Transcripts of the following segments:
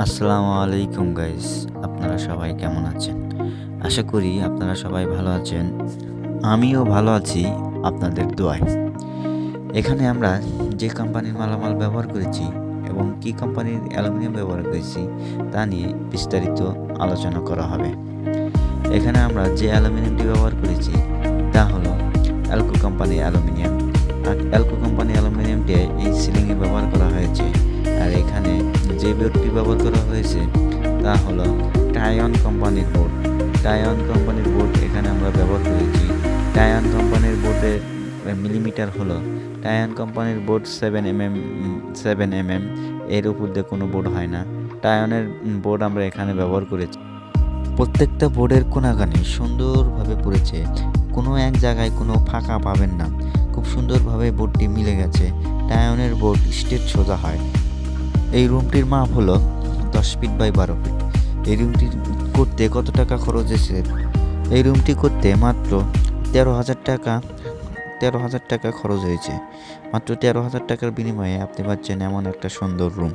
আসসালামু আলাইকুম গাইস আপনারা সবাই কেমন আছেন? আশা করি আপনারা সবাই ভালো আছেন, আমিও ভালো আছি আপনাদের দোয়ায়। এখানে আমরা যে কোম্পানির মালামাল ব্যবহার করেছি এবং কি কোম্পানির অ্যালুমিনিয়াম ব্যবহার করেছি তা নিয়ে বিস্তারিত আলোচনা করা হবে। এখানে আমরা যে অ্যালুমিনিয়ামটি ব্যবহার করেছি তা হলো অ্যালকো কোম্পানি অ্যালুমিনিয়াম। আর অ্যালকো কোম্পানি অ্যালুমিনিয়ামটি এই সিলিংয়ে ব্যবহার করা বোর্ডটি ব্যবহার করা হয়েছে, তা হলো টায়ন কোম্পানির বোর্ড টায়ন কোম্পানির বোর্ড এখানে আমরা ব্যবহার করেছি। টায়ন কোম্পানির বোর্ডের মিলিমিটার হলো। টায়ন কোম্পানির board seven M M seven M M এর উপর দিয়ে কোনো বোর্ড হয় না। টায়নের বোর্ড আমরা এখানে ব্যবহার করেছি। প্রত্যেকটা বোর্ডের কোনাগানে সুন্দরভাবে পড়েছে। কোনো এক জায়গায় কোনো ফাঁকা পাবেন না। খুব সুন্দরভাবে বোর্ডটি মিলে গেছে। টায়নের বোর্ড স্টেট সোজা হয়। এই রুমটির মাপ হলো দশ ফিট বাই বারো ফিট। এই রুমটি করতে কত টাকা খরচ হয়েছে? এই রুমটি করতে মাত্র তেরো হাজার টাকা, তেরো হাজার টাকা খরচ হয়েছে। মাত্র তেরো হাজার টাকার বিনিময়ে আপনি পাচ্ছেন এমন একটা সুন্দর রুম।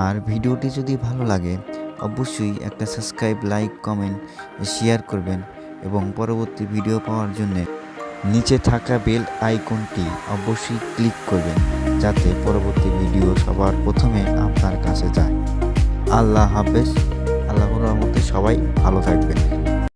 আর ভিডিওটি যদি ভালো লাগে, অবশ্যই একটা সাবস্ক্রাইব, লাইক, কমেন্ট, শেয়ার করবেন এবং পরবর্তী ভিডিও পাওয়ার জন্য নিচে থাকা বেল আইকনটি অবশ্যই ক্লিক করবেন। যাতে পরবর্তী ভিডিও সবার প্রথমে আপনার কাছে যায়। আল্লাহ হাফেজ। আল্লাহর রহমতে সবাই ভালো থাকবেন।